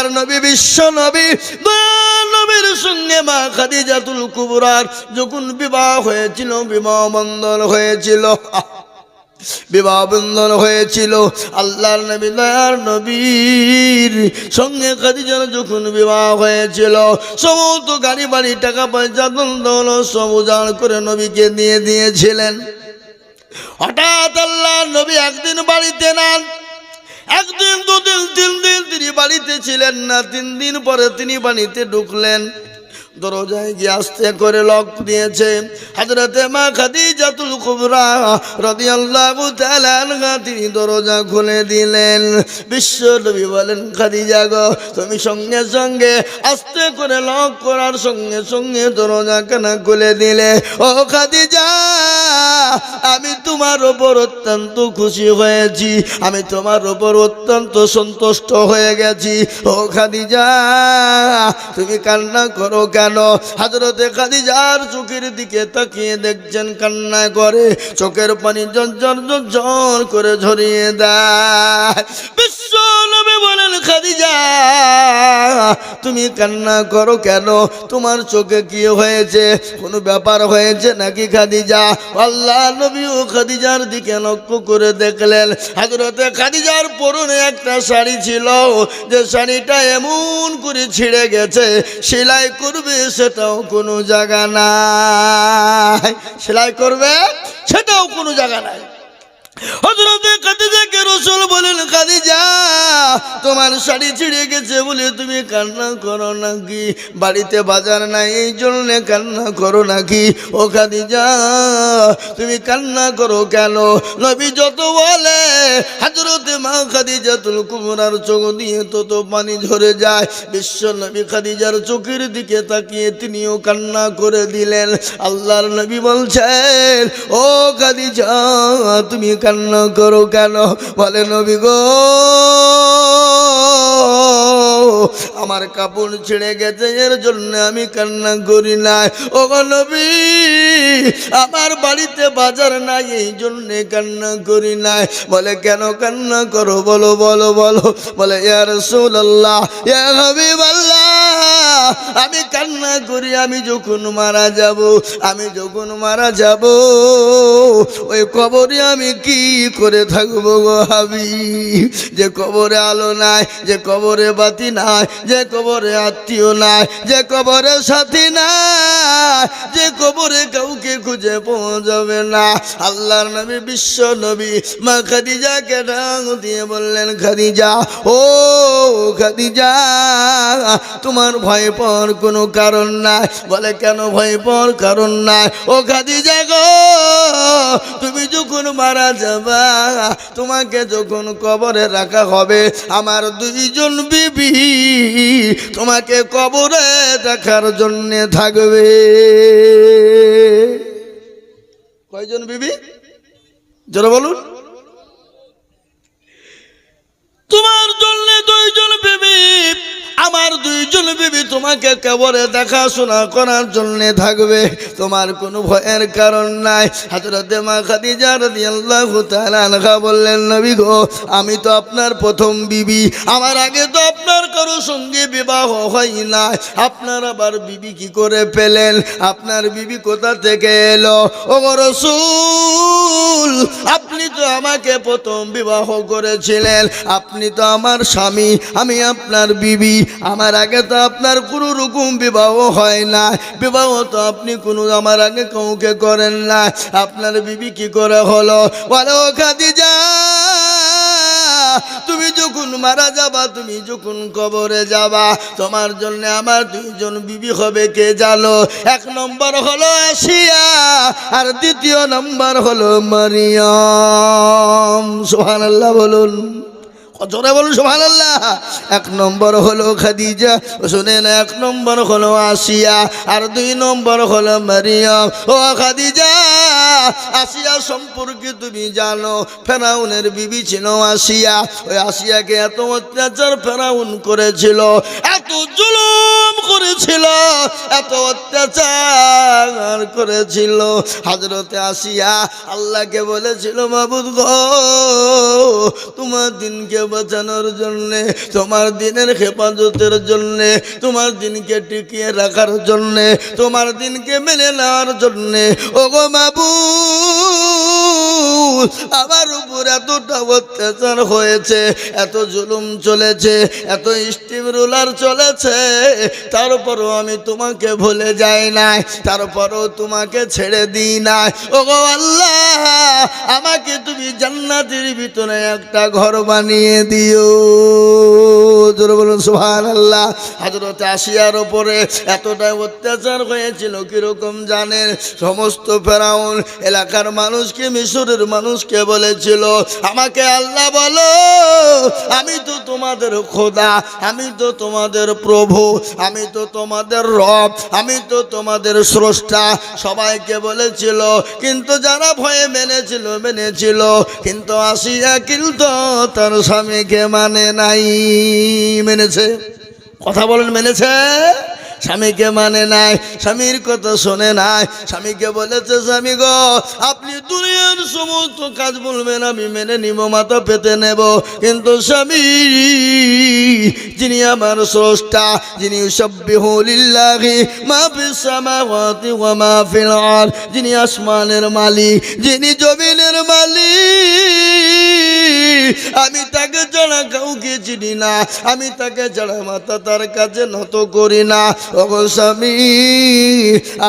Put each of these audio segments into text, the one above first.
আল্লাহর নবী, বিশ্ব নবী নবীর সঙ্গে মা খাদিজাতুল কুবরার যখন বিবাহ হয়েছিল, বিবাহ বন্ধন হয়েছিল। বিবাহ বন্ধন হয়েছিল। আল্লাহর নবী দয়ার নবীর সঙ্গে খাদিজার যখন বিবাহ হয়েছিল, সমস্ত গাড়ি বাড়ি, টাকা পয়সা দল সব উজাড় করে নবীকে দিয়ে দিয়েছিলেন। হঠাৎ আল্লাহ নবী একদিন বাড়িতে নেন একদিন, দুদিন, তিন দিন তিনি বাড়িতে ছিলেন না। তিন দিন পরে তিনি বাড়িতে ঢুকলেন। দরজায় গিয়ে আস্তে করে লক দিয়েছে। হাজরতে মা খাদিজাতুল কুবরা রাদিয়াল্লাহু তাআলা তিনি দরজা খুলে দিলেন। বিশ্ব নবী বলেন, খাদিজা গো, তুমি সঙ্গে সঙ্গে আস্তে করে লক করার সঙ্গে সঙ্গে দরজা কেন খুলে দিলে? ও খাদিজা তোমার ওপর অত্যন্ত খুশি হয়েছি। আমি তোমার ওপর অত্যন্ত সন্তুষ্ট হয়ে গেছি। ও খাদিজা, তুমি কান্না করো কেন? হাজরতে খাদিজার চোখের দিকে তাকিয়ে দেখছেন কান্না করে। চোখের পানি জর্জর জর্জর করে ঝরিয়ে দেয়। বিশ্ব বলেন, খাদিজা, তুমি কান্না করো কেন? তোমার চোখে কি হয়েছে? কোনো ব্যাপার হয়েছে নাকি খাদিজা? আল্লাহ নবী ও খাদিজার দিকে লক্ষ্য করে দেখলেন হাজরতে খাদিজার পরনে একটা শাড়ি ছিল, যে শাড়িটা এমন করে ছিঁড়ে গেছে, সেলাই করবে সেটাও কোনো জায়গা নাই। সেলাই করবে সেটাও কোনো জায়গা নাই। তোমার শাড়ি ছিঁড়ে গেছে বলে তুমি কান্না করো নাকি? বাড়িতে বাজার নাই, এই কান্না করো নাকি? ও তুমি কান্না করো কেন? নবী যত বলে মা তুল কুমরার চোখ দিয়ে তত পানি ঝরে যায়। বিশ্ব নবী খাদিজার চোখের দিকে তাকিয়ে তিনিও কান্না করে দিলেন। আল্লাহর নবী বলছেন, ও খাদিজা, তুমি কান্না করো কেন? বলে নবী গো, আমার কাপড় ছিঁড়ে গেছে, এর জন্য আমি কান্না করি নাই। ও নবী, আমার বাড়িতে বাজার নাই, এই জন্যে কান্না করি নাই। বলে কেন কান্না করো? বলো বলো বলো। বলে ইয়ার সুল্লাহ ইয়া হাবিবাল্লাহ আমি কান্না করি, আমি যখন মারা যাব, আমি যখন মারা যাব, ওই কবরে আমি কি করে থাকব গো হাবি? যে কবরে আলো নাই, যে কবরে বাতি নাই, যে কবরে আত্মীয় নাই, যে কবরে সাথী নাই, যে কবরে কাউকে খুঁজে পাওয়া যাবে না। আল্লাহর নবী, বিশ্ব নবী, মা খাদিজাকে ডাক দিয়ে বললেন, খাদিজা, ও খাদিজা, তোমার ভয় পাওয়ার কোনো কারণ নাই। বলে, কেন ভয় পাওয়ার কারণ নাই? ও খাদিজা গো, তুমি যখন মারা যাবা, তোমাকে যখন কবরে রাখা হবে, আমার দুইজন বিবি তোমাকে কবরে দেখার জন্য থাকবে। কয়জন বিবি? জোরে বলুন। তোমার জন্য দুইজন বিবি বিবি, তোমাকে কবরে দেখাশোনা করার জন্য থাকবে। তোমার কোনো ভয়ের কারণ নাই। হাজরতে মা খাদিজা রাদিয়াল্লাহু তাআলা বললেন, নবী গো, আমি তো আপনার প্রথম বিবি। আমার আগে তো আপনার কারও সঙ্গে বিবাহ হয় না আপনার আবার বিবি কি করে পেলেন? আপনার বিবি কোথা থেকে এলো? ও রসুল, আপনি তো আমাকে প্রথম বিবাহ করেছিলেন। আপনি তো আমার স্বামী, আমি আপনার বিবি। আমার আগে তো আপনার কোনো রকম বিবাহ হয় না। বিবাহ তো আপনি কোনো আমার আগে কাউকে করেন না। আপনার বিবি কি করে হলো? বলো, খাদিজা, তুমি যখন মারা যাবা, তুমি যখন কবরে যাবা, তোমার জন্য আমার দুইজন বিবি হবে কে জানো? এক নম্বর হলো আসিয়া, আর দ্বিতীয় নম্বর হলো মারিয়াম। সুবহানাল্লাহ বলুন। জোরে বলুন সোহান আল্লাহ এক নম্বর হলো খাদিজা শুনেন এক নম্বর হলো আসিয়া, আর দুই নম্বর হলো মারিয়াম। ও খাদিজা, আসিয়া সম্পর্কে তুমি জানো, ফেরাউনের বিবি ছিল আসিয়া। ওই আসিয়াকে এত অত্যাচার ফেরাউন করেছিল, এত জুলুম করে করেছিল, এত অত্যাচার করেছিল। হজরতে আসিয়া আল্লাহকে বলেছিল, মাবুদ গো, তোমার দিনকে বাঁচানোর জন্যে, তোমার দিনের হেফাজতের জন্যে, তোমার দিনকে টিকিয়ে রাখার জন্যে, তোমার দিনকে মেনে নেওয়ার জন্যে ও গো মাবুদ, আমার উপর এতটা অত্যাচার হয়েছে, এত জুলুম চলেছে, এত স্টিম রুলার চলেছে তারপরও আমি তোমাকে ভুলে যাই নাই, তারপরও তোমাকে ছেড়ে দিই নাই। ও গো আল্লাহ, আমাকে তুমি জান্নাতের ভিতরে একটা ঘর বানিয়ে দিও। সমস্ত এলাকার মানুষকে, মিশরের মানুষকে বলেছিল, আমাকে আল্লাহ বলো, আমি তো তোমাদের খোদা, আমি তো তোমাদের প্রভু আমি তো তোমাদের রব, আমি তো তোমাদের স্রষ্টা। সবাইকে বলেছিল, কিন্তু যারা ভয়ে মেনেছিল মেনেছিল। কিন্তু আসিয়া কিন্তু তার স্বামীকে মানে নাই। মেনেছে? কথা বলেন, মেনেছে? স্বামীকে মানে নাই, স্বামীর কথা শোনে নাই। স্বামীকে বলেছে, স্বামী গো, আপনি দুনিয়ার সমস্ত কাজ বলবেন, আমি মেনে নিব, মাথা পেতে নেব। কিন্তু স্বামী, যিনি আমার স্রষ্টা, যিনি সব্বিহুলিল্লাহি মা ফিস সামাওয়াতি ওয়া যিনি আসমানের মালিক, যিনি জমিনের মালিক, আমি তাকে ছাড়া কাউকে চিনি না, আমি তাকে ছাড়া মাথা তার কাছে নত করি না। স্বামী,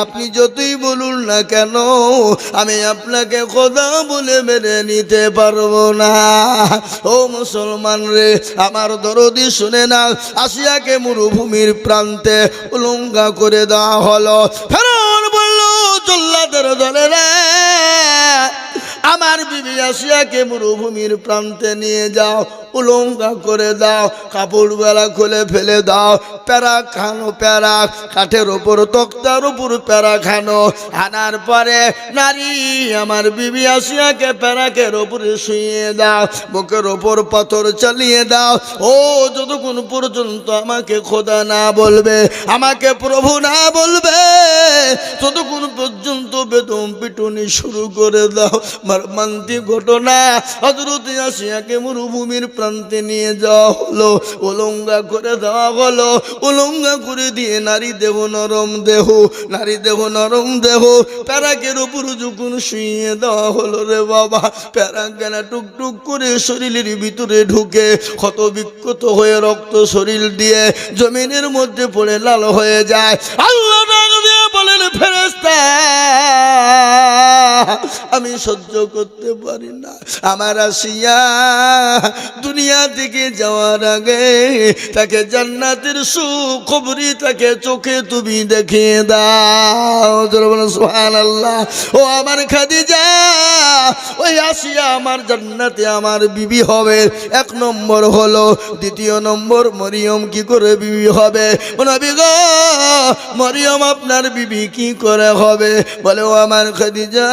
আপনি যতই বলুন না কেন, আমি আপনাকে খোদা বলে মেনে নিতে পারব না। ও মুসলমান রে, আমার দরদি শুনে না আসিয়াকে মরুভূমির প্রান্তে উলঙ্গা করে দেওয়া হলো। ফেরাউন বলল, জল্লাদের দলে রে আমার বিবি আসিয়াকে মরুভূমির প্রান্তে নিয়ে যাও, উলঙ্গা করে দাও কাপড় বেলা খুলে ফেলে দাও, প্যারা খানো, প্যারা, কাঠের ওপর, তক্তার উপর প্যারা খানো। আনার পরে নারী আমার বিবি আসিয়াকে প্যারাকের ওপরে শুয়ে দাও, বুকের ওপর পাথর চালিয়ে দাও। ও, যতক্ষণ পর্যন্ত আমাকে খোদা না বলবে, আমাকে প্রভু না বলবে, ততক্ষণ পর্যন্ত বেদম পিটুনি শুরু করে দাও। মান্তি ঘটনা। হজরত আসিয়াকে মরুভূমির প্রান্তে নিয়ে যাওয়া হলো। উলঙ্গা করে দেওয়া হলো। উলঙ্গা করে দিয়ে নারী দেহ, নরম দেহ, নারী দেহ, নরম দেহ, প্যারাকের উপর যখন শুয়ে দেওয়া হলো রে বাবা, প্যারাকেনা টুকটুক করে শরীরের ভিতরে ঢুকে ক্ষত বিক্ষত হয়ে রক্ত শরীর দিয়ে জমিনের মধ্যে পড়ে লাল হয়ে যায়। আল্লাহ আমি সহ্য করতে পারি না। আমার আসিয়া দুনিয়া থেকে যাওয়ার আগে তাকে জান্নাতের সুখবরি তাকে চোখে তুমি দেখিয়ে দাও। সোহান আল্লাহ ও আমার খাদিজা, ওই আসিয়া আমার জান্নাতে আমার বিবি হবে। এক নম্বর হলো, দ্বিতীয় নম্বর মরিয়ম কি করে বিবি হবে? মরিয়ম আপনার বিবি কি করে হবে। বলে, ও আমার খাদিজা,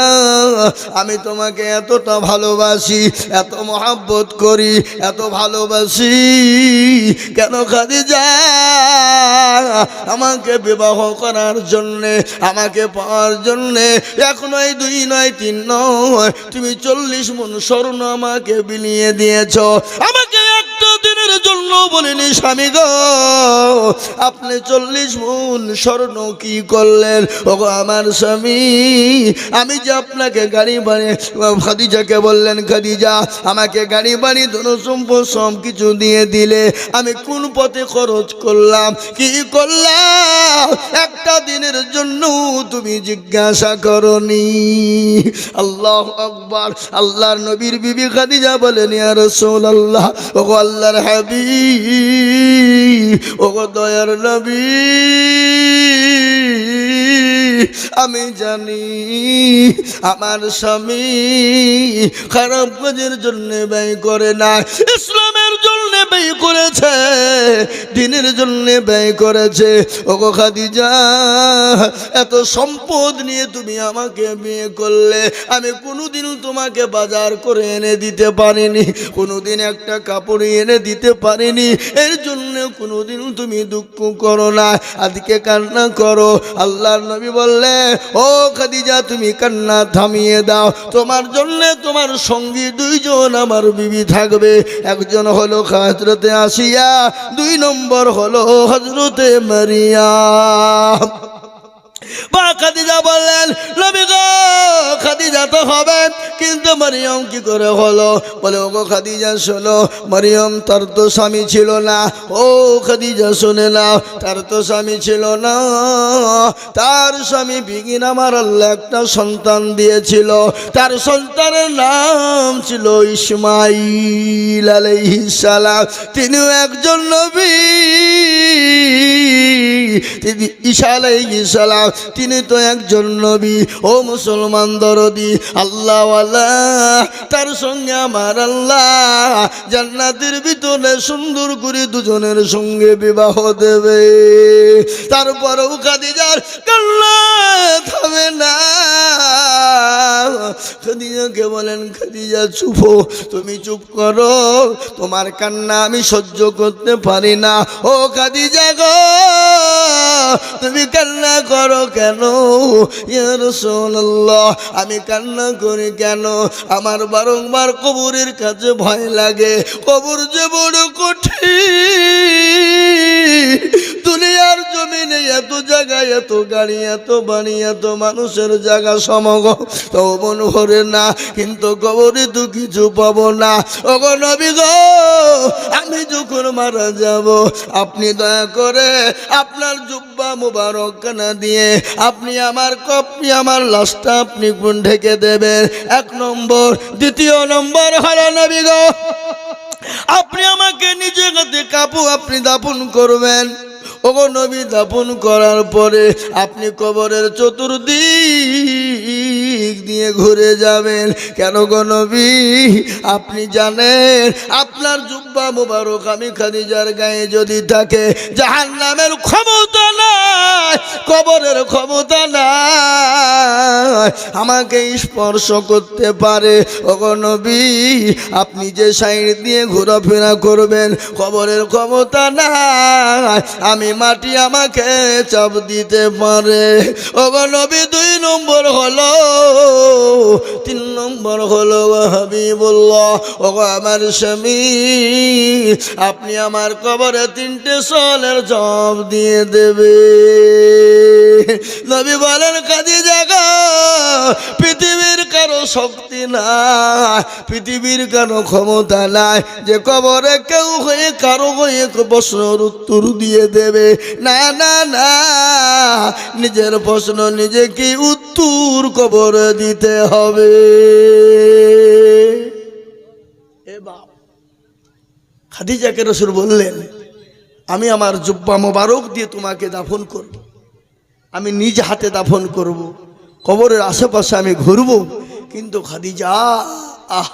আমি তোমাকে এতটা ভালোবাসি, এত মহাব্বত করি, এত ভালোবাসি। কেন খাদিজা? আমাকে বিবাহ করার জন্যে, আমাকে পাওয়ার জন্যে এক নয় দুই নয়, তিন নয়, তুমি চল্লিশ মন স্বর্ণ আমাকে বিলিয়ে দিয়েছ। আমাকে জন্য বলিনি, স্বামী গো, আপনি চল্লিশ মন স্বর্ণ কি করলেন? ও আমার স্বামী, আমি যে আপনাকে গাড়ি বাড়ি খাদিজাকে বললেন, খাদিজা, আমাকে গাড়ি বাড়ি ধনু সম্পদ সব কিছু দিয়ে দিলে, আমি কোন পথে খরচ করলাম? কি করলাম? একটা দিনের জন্য তুমি জিজ্ঞাসা করনি। আল্লাহ আকবার, আল্লাহর নবীর বিবি খাদিজা বলেন, ইয়া রাসূলুল্লাহ ও গো আল্লাহর হাবিব ও দয়ার নবী, আমি জানি আমার স্বামী খারাপ কাজের জন্য ব্যয় করে না। ইসলামের জন্য ব্যয় করেছে, দিনের জন্য ব্যয় করেছে। ওগো খাদিজা, এত সম্পদ নিয়ে তুমি আমাকে বিয়ে করলে, আমি কোনোদিনও তোমাকে বাজার করে এনে দিতে পারিনি, কোনোদিন একটা কাপড় এনে দিতে পারিনি। এর জন্য কোনোদিনও তুমি দুঃখ করো না। আজকে কান্না করো। আল্লাহর নবী বললে, ও খাদিজা, তুমি কান্না থামিয়ে দাও। তোমার জন্য তোমার সঙ্গী দুইজন আমার বিবি থাকবে। একজন হলো হজরতে আসিয়া, দুই নম্বর হলো হজরতে মারিয়া। বা খাদিজা বললেন, নবী খাদিজা তো হবে কিন্তু মারিয়ম কি করে হলো? বলে, ওগো খাদিজা, শোনো, মারিয়ম তার তো স্বামী ছিল না। ও খাদিজা, শুনে না, তার তো স্বামী ছিল না। তার স্বামী বিগিন আমার আল্লাহ একটা সন্তান দিয়েছিল। তার সন্তানের নাম ছিল ইসমাইল আলাইহিস সালাম। তিনিও একজন নবী। তিনি ঈশা তিনি তো একজন নবী। ও মুসলমান দরদি, আল্লাহ তার সঙ্গে আমার আল্লাহ জান্নাতের ভিতরে সুন্দর করে দুজনের সঙ্গে বিবাহ দেবে। তারপরেও খাদিজার কান্না থামে না। খাদিজাকে বলেন, খাদিজা, চুপ, তুমি চুপ করো, তোমার কান্না আমি সহ্য করতে পারি না। ও খাদিজা গো তুমি কান্না করো কেন? ইয়া রাসূলুল্লাহ, আমি কান্না করি কেন? আমার বারংবার কবরের কাছে ভয় লাগে। কবর যে বড় কঠিন। দুনিয়ার জমিনে এত জায়গায় এত গাড়ি, এত বাড়ি, এত মানুষের জায়গা সমগ তো মন ভরে না, কিন্তু কবরে তো কিছু পাবো না। ওগো নবী গো, আমি যখন মারা যাব, আপনি দয়া করে আপনার জুব্বা মুবারক না দিয়ে, আপনি আমার কপি, আমার লাশটা আপনি গুণ ঢেকে দেবেন? এক নম্বর। দ্বিতীয় নম্বর হলো, নবী গো, আপনি আমাকে নিজে হাতে কাপু আপনি দাপন করবেন। ওগো নবী দাপন করার পরে আপনি কবরের চতুর্দিক দিয়ে ঘুরে যাবেন। কেন গো নবী? আপনি জানেন, আপনার জুব্বা মুবারক আমি খাদিজার গায়ে যদি থাকে জাহান নামের ক্ষমতা নাই, কবরের ক্ষমতা নাই। আমাকে স্পর্শ করতে পারে। ওগো নবী, আপনি যে সাইড দিয়ে ঘোরাফেরা করবেন, কবরের ক্ষমতা নাই। আমি মাটি আমাকে চাপ দিতে পারে। ওগো নবী, দুই নম্বর হলো, তিন নম্বর হলো হাবিবুল্লাহ। ওগো আমার স্বামী, আপনি আমার কবরে তিনটে সলের জব দিয়ে দেবে। নবী বলেন কাজে জায়গা পৃথিবীর কারও শক্তি নাই, পৃথিবীর কারও ক্ষমতা নাই যে কবরে কেউ হয়ে কারও হয়ে প্রশ্নের উত্তর দিয়ে দেবে না না না, নিজের প্রশ্ন নিজেকে উত্তর কবরে দিতে হবে এ বাপ, খাদিজাকে রসুল বললেন, আমি আমার জুব্বা মোবারক দিয়ে তোমাকে দাফন করব। আমি নিজ হাতে দাফন করব। কবরের আশেপাশে আমি ঘুরব কিন্তু খাদিজা আহ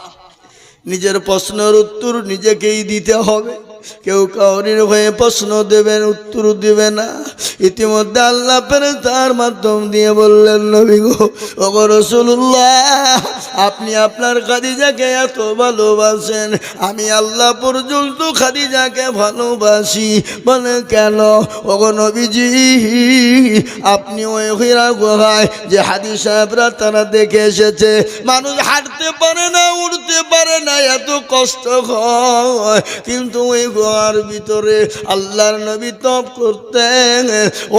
নিজের প্রশ্নের উত্তর নিজেকেই দিতে হবে। কেউ কাউরির হয়ে প্রশ্ন দেবেন, উত্তর দেবে না। ইতিমধ্যে আল্লাহ পেরে তার মাধ্যম দিয়ে বললেন, নবী গো, ওগো আপনি আপনার খাদিজাকে এত ভালোবাসেন, আমি আল্লাহ পর্যন্ত খাদিজাকে ভালোবাসি। বলে, কেন? ওগো নবীজি, আপনি ওই হীরা গুহায় যে হাদি সাহেবরা তারা দেখে এসেছে, মানুষ হাঁটতে পারে না উঠতে পারে না, এত কষ্ট হয়। কিন্তু ওই গুহার ভিতরে আল্লাহর নবী তপ করতেন।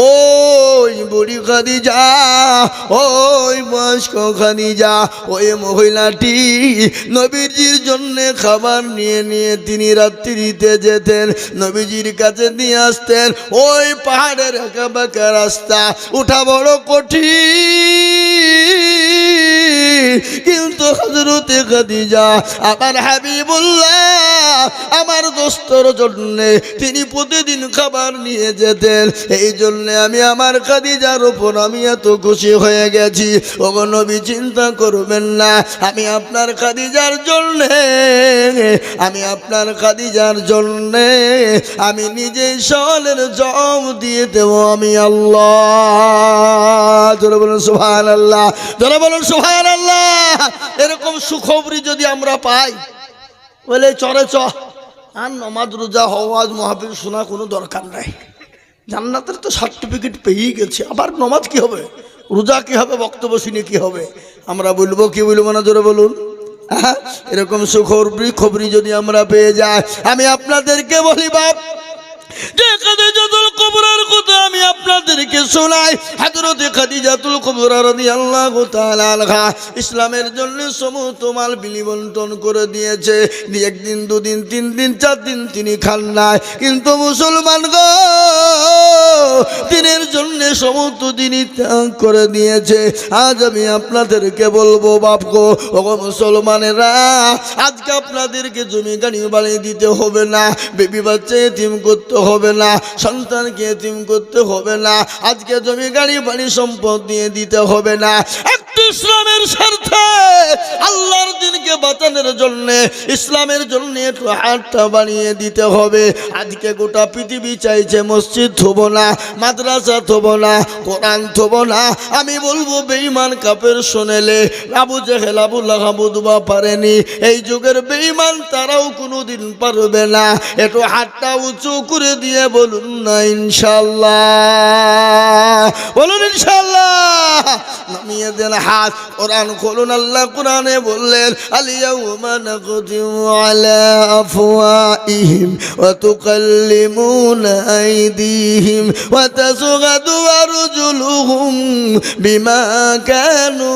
ওই বুড়ি খাদিজা, ওই বয়স্ক খাদিজা, ওই মহিলাটি নবীজির জন্য খাবার নিয়ে নিয়ে তিনি রাত্রিতে যেতেন, নবীজির কাছে নিয়ে আসতেন। ওই পাহাড়ের একা বাঁকা রাস্তা, উঠা বড় কঠিন। কিন্তু হজরতে খাদিজা, আমার হাবিবুল্লাহ আমার দোস্তর জন্য তিনি প্রতিদিন খাবার নিয়ে যেতেন। এই জন্য আমি আমার খাদিজার ওপর আমি এত খুশি হয়ে গেছি। ওগো নবী, চিন্তা করবেন না। আমি আপনার খাদিজার জন্যে, আমি আপনার খাদিজার জন্যে, আমি নিজে সলের জম দিয়ে দেব আমি আল্লাহ। বলুন আল্লাহ জোরে বলুন সুহান আল্লাহ এরকম সুখবরি যদি আমরা পাই বলে, চরে চ। আর নমাজ, রোজা, হওয়াজ মহাবীর শোনা কোনো দরকার নাই। জান্নাতের তো সার্টিফিকেট পেয়েই গেছে। আবার নমাজ কি হবে? রোজা কি হবে? বক্তব্য শুনে কি হবে? আমরা বলব, কি বলব না, জোরে বলুন। এরকম সুখবরি খবরি যদি আমরা পেয়ে যাই, আমি আপনাদেরকে বলি বাপ, যে খাদিজাতুল কুবরার আমি আপনাদেরকে শোনাই, হযরতে খাদিজাতুল কুবরা রাদিয়াল্লাহু তাআলা আনহা ইসলামের জন্য সমস্ত মাল বিলি বন্টন করে দিয়েছে। দিয়ে একদিন, দুদিন, তিন দিন, চার দিন তিনি খান নাই। কিন্তু মুসলমান গো, দিনের জন্য সমস্ত দিনই ত্যাগ করে দিয়েছে। আজ আমি আপনাদেরকে বলব, বাপ গো ও মুসলমানেরা, আজকে আপনাদেরকে জমি গাড়ি বাড়ি দিতে হবে না, বেবি বাচ্চা এতিম করতে হবে না, সন্তানকে এতিম করতে হবে না। আজকে জমি গাড়ি বাড়ি সম্পদ দিয়ে দিতে হবে না। একটু ইসলামের স্বার্থে আল্লাহর দিনকে বাঁচানোর ইসলামের জন্য একটু হাতটা বানিয়ে দিতে হবে। আজকে গোটা পৃথিবী চাইছে মসজিদ থব না, মাদ্রাসা থব না, কোরআন থব না। আমি বলব কাপের শোনেলে পারেনি। এই যুগের বেঈমান তারাও কোনো দিন পারবে না। একটু হাতটা উঁচু করে দিয়ে বলুন না ইনশাল্লাহ বলুন ইনশাল্লাহ নামিয়ে দেন হাত কোরআন খুলুন, আল্লাহ কোরআনে বললেন আলিয়াউমা নাকদিমু আলা আফওয়াইহিম ওয়া তুকাল্লিমুনা আইদিহিম ওয়া তাসগাদু আরজুলুহুম বিমা কানু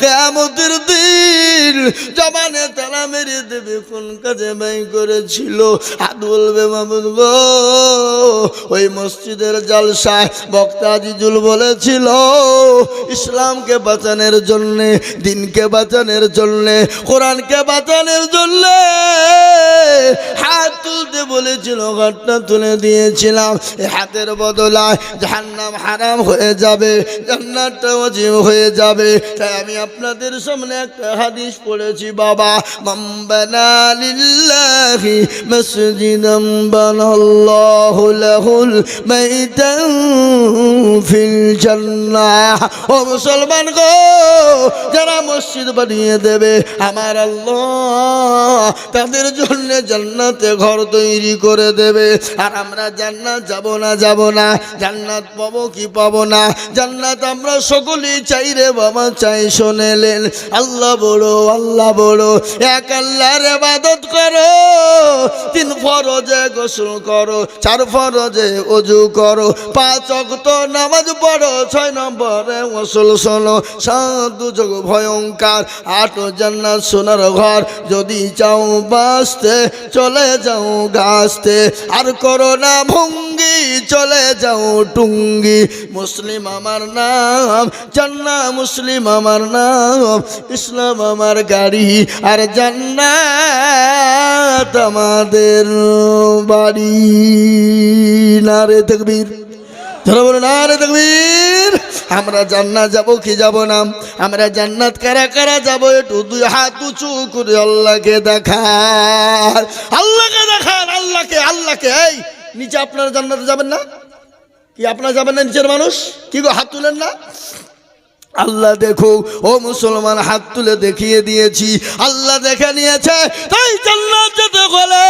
কিয়ামতের দিন জবানে তালা মেরে দেবে, কোন কাজে ব্যয় করেছিল? হাত বলবে মামুদ গো। ওই মসজিদের জালসায় বক্তা আজিজুল বলেছিল, ইসলামকে বাঁচানোর জন্যে, দিনকে বাঁচানোর জন্যে, কোরআনকে বাঁচানোর জন্যে হাত তুলতে বলেছিল হাতটা তুলে দিয়েছিলাম। হাতের বদলায় জাহান্নাম হারাম হয়ে যাবে জান্নাতটা হয়ে যাবে। তাই আমি আপনাদের সামনে একটা হাদিস পড়েছি, বাবা মসজিদাম বানাল্লাহু লাহুল বাইতান ফিল জান্নাহ। ও মুসলমান গো, যারা মসজিদ বানিয়ে দেবে, আমার আল্লাহ তাদের জন্য জান্নাতে ঘর তৈরি করে দেবে। আর আমরা জান্নাত যাব না যাব না। জান্নাত পাবো কি পাবো না? জান্নাত আমরা সকলেই চাই রে বাবা, চাই শোনেলেন আল্লাহ বড় আল্লাহ বড়, এক আল্লাহর ইবাদত করো। তিন ফরজে গোসল করো, চার ফরজে অজু করো। পাঁচ অক্ত নামাজ পড়ো, ছয় নম্বরে গোসল শোনো। সাত যোগ ভয়ঙ্কর, আট জান্নাত সোনার ঘর। যদি চাও বাঁচতে, চলে যাও গাছতে। আর করো না ভঙ্গি, চলে যাও টুঙ্গি। মুসলিম আমার নাম জান্না মুসলিম আমার নাম, ইসলাম আমার গাড়ি, আর জান্নাত আমাদের বাড়ি। না রে তকবীর। ধরো বলো না রে তকবীর। আমরা জান্নাত যাব কি যাব না? আমরা জান্নাত কারা কারা যাব, একটু দুই হাত উঁচু করে আল্লাহকে দেখার আল্লাহকে দেখান, আল্লাহকে আল্লাহকে। এই, নিচে আপনারা জান্নাতে যাবেন না? কি, আপনারা যাবেন না নিচের মানুষ? কি গো, হাত তুলেন না? আল্লাহ দেখো ও মুসলমান, হাত তুলে দেখিয়ে দিয়েছি। আল্লাহ দেখে নিয়েছে, তাই জান্নাত যেতে গেলে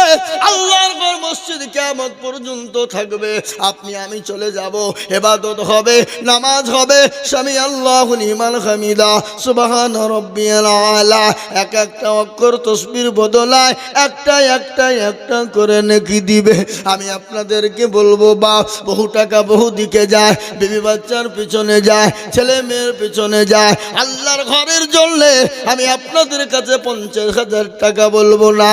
আল্লাহর ঘর মসজিদ কিয়ামত পর্যন্ত থাকবে। আপনি, আমি চলে যাব, এবাদত হবে, নামাজ হবে। স্বামী, আল্লাহ নিমান হামিদা, সুবহান রব্বিয়াল আলা। এক একটা অক্ষর তসবির বদলায়, একটা একটা একটা করে নেকি দিবে। আমি আপনাদেরকে বলব বা বহু টাকা বহু দিকে যায়, বিবি বাচ্চার পিছনে যায়, ছেলে মেয়ের পেছনে যায়। আল্লাহর ঘরের জন্য আমি আপনাদের কাছে পঞ্চাশ হাজার টাকা বলব না,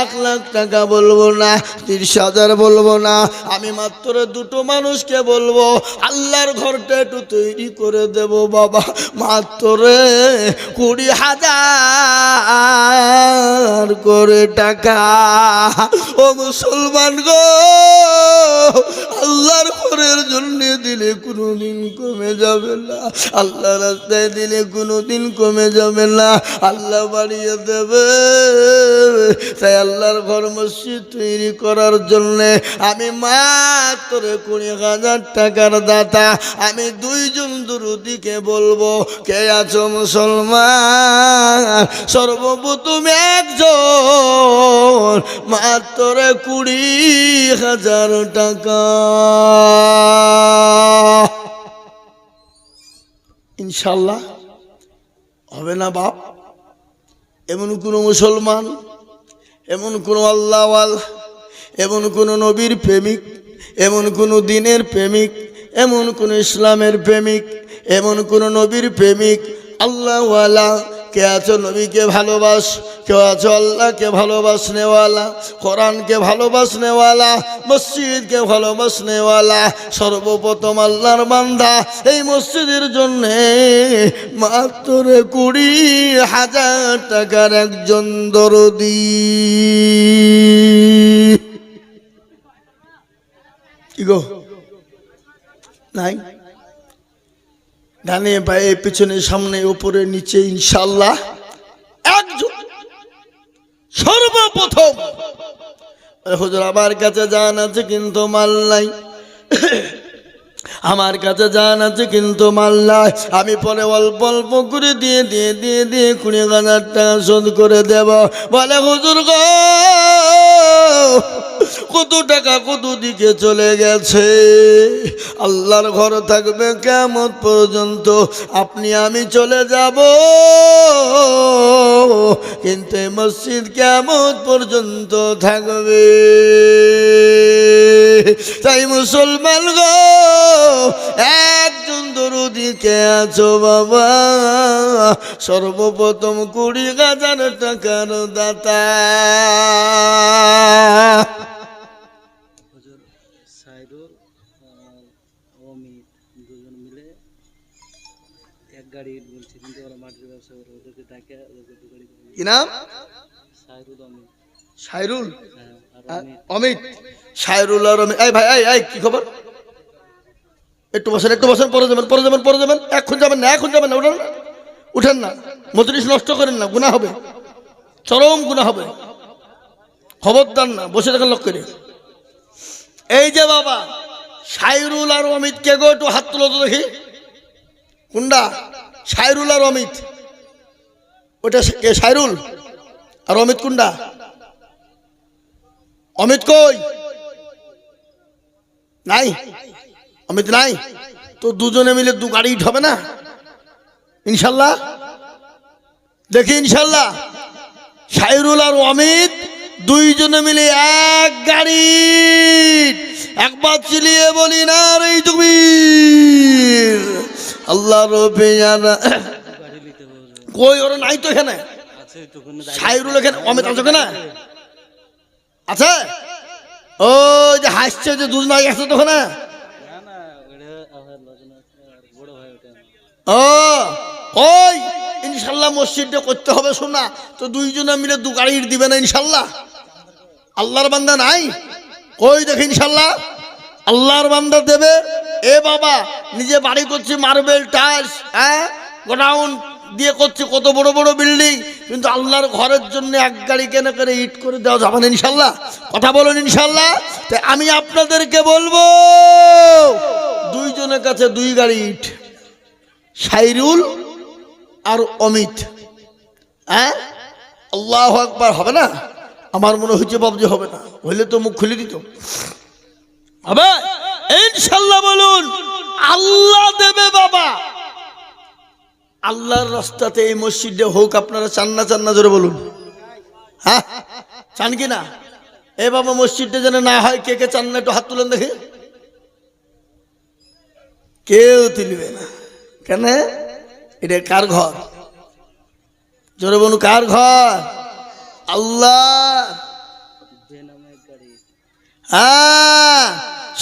এক লাখ টাকা বলব না, তিরিশ হাজার বলব না। আমি মাত্র দুটো মানুষকে বলব, আল্লাহর ঘরটা একটু তৈরি করে দেব বাবা, মাত্র কুড়ি হাজার করে টাকা। ও মুসলমান গো! দিলে কোনোদিন কমে যাবে না। আল্লাহ রাস্তায় দিলে কোনোদিন কমে যাবে না। আল্লাহ বাড়িয়ে দেবে। তাই আল্লাহর ঘর মসজিদ তৈরি করার জন্যে আমি মাত্র কুড়ি হাজার টাকার দাতা। আমি দুইজন দুরুদিকে বলব, কে আছো মুসলমান? সর্বপ্রথম একজন, মাত্র কুড়ি হাজার টাকা। ইনশাল্লাহ হবে না বাপ। এমন কোনো মুসলমান, এমন কোনো আল্লাহওয়াল, এমন কোনো নবীর প্রেমিক, এমন কোনো দিনের প্রেমিক, এমন কোনো ইসলামের প্রেমিক, এমন কোনো নবীর প্রেমিক, আল্লাহওয়ালা কে আছো নবীকে ভালোবাস? কেউ আছো আল্লাহকে ভালোবাসনেওয়ালা কোরআনকে ভালোবাসনেওয়ালা মসজিদকে ভালোবাসনেওয়ালা সর্বপ্রথম আল্লাহর বান্দা এই মসজিদের জন্যে মাত্র কুড়ি হাজার টাকার একজন দরদি। কি গো? নাই? ডানে পায়ে, পিছনে, সামনে, উপরে, নিচে ইনশাল্লাহ একজন। সর্বপ্রথম। হুজুর, আমার কাছে জান আছে কিন্তু মাল নাই। আমার কাছে জান আছে কিন্তু মাল নাই। আমি পরে অল্প অল্প করে দিয়ে দিয়ে দিয়ে দিয়ে কুড়ি হাজার টাকা শোধ করে দেব। বলে, হুজুর গো কত টাকা কত দিকে চলে গেছে? আল্লাহর ঘর থাকবে কেমন পর্যন্ত? আপনি, আমি চলে যাব। কিন্তু মসজিদ কেমন পর্যন্ত থাকবে? তাই মুসলমান গো একজন দরুদিকে আছো বাবা। সর্বপ্রথম কুড়ি হাজার টাকার দাতা। হুজুর সাইদুর আর অমিত দুজন মিলে এক গাড়ি বলছে কিন্তু ওরা মাটির ব্যবসা করে ওদেরকে ডাকে ওদেরকে দু গাড়ি কি নাম? সাইরুল অমিত। সাইরুল? হ্যাঁ অমিত। সাইরুল আর অমিত। এই ভাই এই কি খবর? একটু বসেন একটু বসেন, পরে যাবেন পরে যাবেন পরে যাবেন। এখন যাবেন না, এখন যাবেন না, উঠেন না। উঠেন না। নষ্ট করেন না গুণা হবে। চরম গুণা হবে। খবরদার না, বসে থাকেন লোক করে। এই যে বাবা, সাইরুল আর অমিত, কে গো একটু হাত তুলো দেখি। কুন্ডা, সাইরুল আর অমিত। ওটা কে সাইরুল আর অমিত কুন্ডা। অমিত কই? নাই। অমিত নাই। তো দুজনে মিলে দু গাড়ি হবে না? ইনশাল্লাহ। দেখি ইনশাল্লাহ। সাইরুল আর অমিত দুইজনে মিলে এক গাড়ি একবার চিলিয়ে বলি, না রে তুমি আল্লাহ। কই, ওরা নাই তো এখানে? সাইরুল এখানে, অমিত আছে না আছে? ও যে হাসছে যে দুধ নাই গেছে তো না না ওটা আমার লজনা আছে আর বড় ভাই ওটা ও ওই, ইনশাল্লাহ মসজিদটা করতে হবে শোনা। তো দুইজনে মিলে দু গাড়ি দিবে না ইনশাল্লাহ? আল্লাহর বান্দা নাই? কই দেখে ইনশাল্লাহ? আল্লাহর বান্দা দেবে? এ বাবা, নিজে বাড়ি করছি, মার্বেল, টাইলস হ্যাঁ? গোডাউন দিয়ে করছি, কত বড় বড় বিল্ডিং। কিন্তু আল্লাহর ঘরের জন্য এক গাড়ি কেন করে ইট করে দেওয়া যাবে না ইনশাল্লাহ? কথা বলুন ইনশাল্লাহ। তাই আমি আপনাদেরকে বলব, দুইজনের কাছে দুই গাড়ি ইট সাইরুল আর অমিত। হ্যাঁ? আল্লাহ একবার হবে না? আমার মনে হচ্ছে বাবজি হবে না। হইলে তো মুখ খুলে দিত। হবে? ইনশাল্লাহ বলুন আল্লাহ দেবে বাবা। আল্লাহর রাস্তাতে এই মসজিদে হোক আপনারা চান না চান না জোরে বলুন। হ্যাঁ? চান কি না? এ বাবা মসজিদটা যেন না হয় কে কে চান না একটু হাত তুলেন দেখি। কেউ তুলবে না। কেন? এটা কার ঘর? জোরে বলুন কার ঘর? আল্লাহ। হ্যাঁ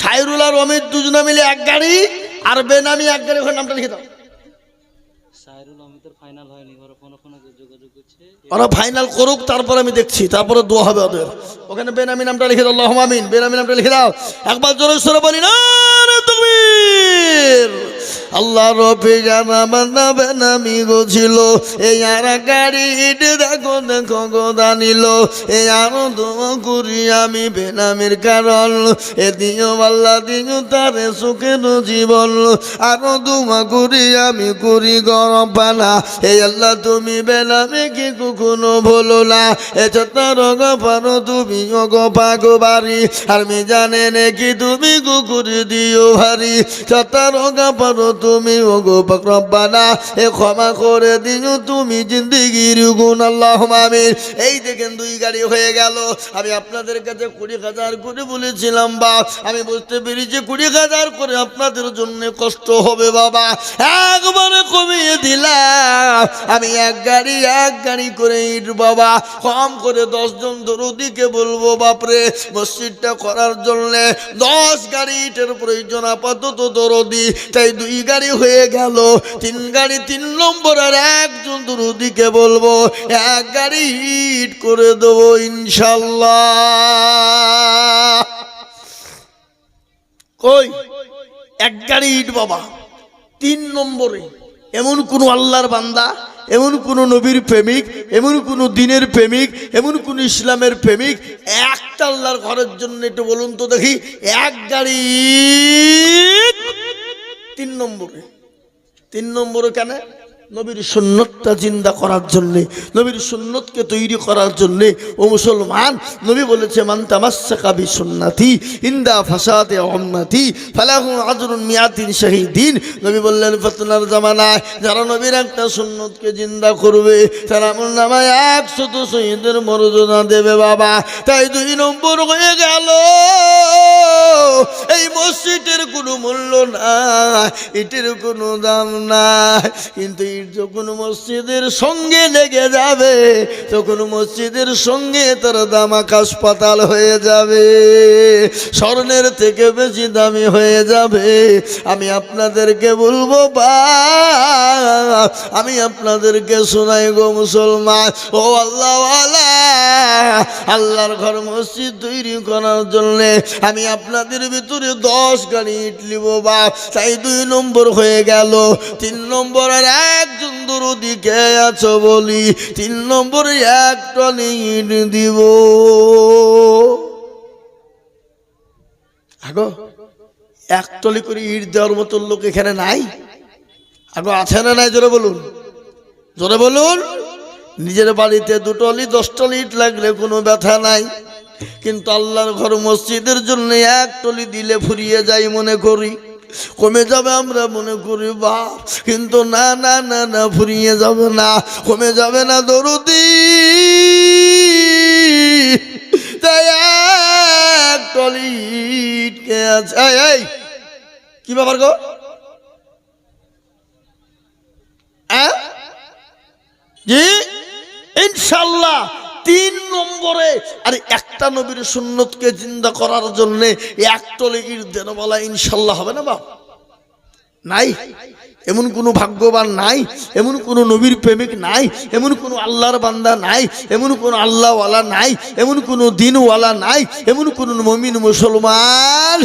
সাইরুল আর অমিত দুজনে মিলে এক গাড়ি আর বেনামি এক গাড়ি ওখানে নামটা লিখে দাও। ফাইনাল ওরা ফাইনাল করুক তারপর আমি দেখছি তারপরে দোয়া হবে ওদের। ওখানে বেনামি নামটা লিখে দাও আল্লাহ আমিন। বেনামি নামটা লিখে দাও। একবার জোরে সরে বলি না। আল্লাহ রফি জানা বান্দা বেনামি গো ছিল এই আর গাড়ি দেখো দেখো গো দানিল। এই আরও করি আমি বেনামির কারণ। এ দিও আল্লাহ, দিও তারে সুখের জীবন। আরও দোয়া করি আমি করি গরম পানা। এই আল্লাহ, তুমি বেনামে কি কখনো বলো না। এ তার পারো তুমি গো পাগো বাড়ি আর মি জানে নাকি তুমি কুকুর দিও ভারি। তার পারো তুমি ও গো রব্বানা। এ ক্ষমা করে দিও তুমি জিন্দিগির গুণ আল্লাহ আমিন। এই দেখেন দুই গাড়ি হয়ে গেল। আমি আপনাদের কাছে কুড়ি হাজার করে বলেছিলাম, বা আমি বুঝতে পেরেছি, কুড়ি হাজার করে আপনাদের জন্য কষ্ট হবে, বাবা। একবারে কমিয়ে দিলাম। আমি এক গাড়ি এক গাড়ি করে ইট, বাবা। কম করে দশজন দরদিকে বলব, বাপরে, মসজিদটা করার জন্য দশ গাড়ি ইটের প্রয়োজন, আপাতত দরদি, তাই দুই গাড়ি হয়ে গেল। তিন গাড়ি, তিন নম্বর আর একজন দরদিকে বলব, এক গাড়ি হিট করে দেবো ইনশাল্লাহ। এক গাড়ি ইট বাবা, তিন নম্বরে। এমন কোন আল্লাহর বান্দা এমন কোন নবীর প্রেমিক, এমন কোন দিনের প্রেমিক, এমন কোন ইসলামের প্রেমিক, একটা আল্লাহর ঘরের জন্য একটু বলুন তো দেখি, এক গাড়ি, তিন নম্বরে তিন নম্বরে কেন? নবীর সুন্নতটা জিন্দা করার জন্যে, নবীর সুন্নতকে তৈরি করার জন্যে, ও মুসলমান, নবী বলেছে, মান তামাসসাকা বি সুন্নাতি ইন্দা ফাসাদে উম্মতি, ফালাহু আজরুন মিয়াতিন শাহীদিন। নবী বললেন, ফতনার জামানায় যারা নবীর একটা সুন্নতকে জিন্দা করবে, তারা আমল নামায় একশত শহীদের মর্যাদা দেবে, বাবা। তাই দুই নম্বর হয়ে গেল, এই মসজিদের কোনো মূল্য নাই এটির কোনো দাম নাই, কিন্তু যখন মসজিদের সঙ্গে লেগে যাবে, তখন মসজিদের সঙ্গে তার দাম আকাশ পাতাল হয়ে যাবে, স্বর্ণের থেকে বেশি দামি হয়ে যাবে। আমি আপনাদেরকে বলব, বা, আমি আপনাদেরকে শোনাই গো মুসলমান। ও আল্লাহ আল্লাহর ঘর মসজিদ তৈরি করার জন্য আমি আপনাদের ভিতরে দশ গাড়ি ইট লিব বা, তাই দুই নম্বর হয়ে গেল। তিন নম্বর আর একজন দিকে আছো বলি? তিন নম্বরে এক টনি ইট দিব। আগো এক টলি করে ইট দেওয়ার মতো লোক এখানে নাই? আগো, আছে না নাই? জোরে বলুন। জোরে বলুন। নিজের বাড়িতে দুটলি দশটলি ইট লাগলে কোনো ব্যথা নাই। কিন্তু আল্লাহর ঘর মসজিদের জন্য এক টলি দিলে ফুরিয়ে যাই মনে করি। কমে যাবে আমরা মনে করি বাপ কিন্তু না না না না, ফুরিয়ে যাবে না, কমে যাবে না দরদি। তাই কে ব্যাপার গো? ইনশাল্লাহ। তিন নম্বরে। আর একটা নবীর সুন্নতকে জিন্দা করার জন্য এক টলে ইট দেন বলা ইনশাল্লাহ হবে না বাপ? নাই। এমন কোনো ভাগ্যবান নাই, এমন কোনো নবীর প্রেমিক নাই, এমন কোনো আল্লাহর বান্দা নাই, এমন কোনো আল্লাহওয়ালা নাই, এমন কোনো দিনওয়ালা নাই, এমন কোনো মমিন মুসলমান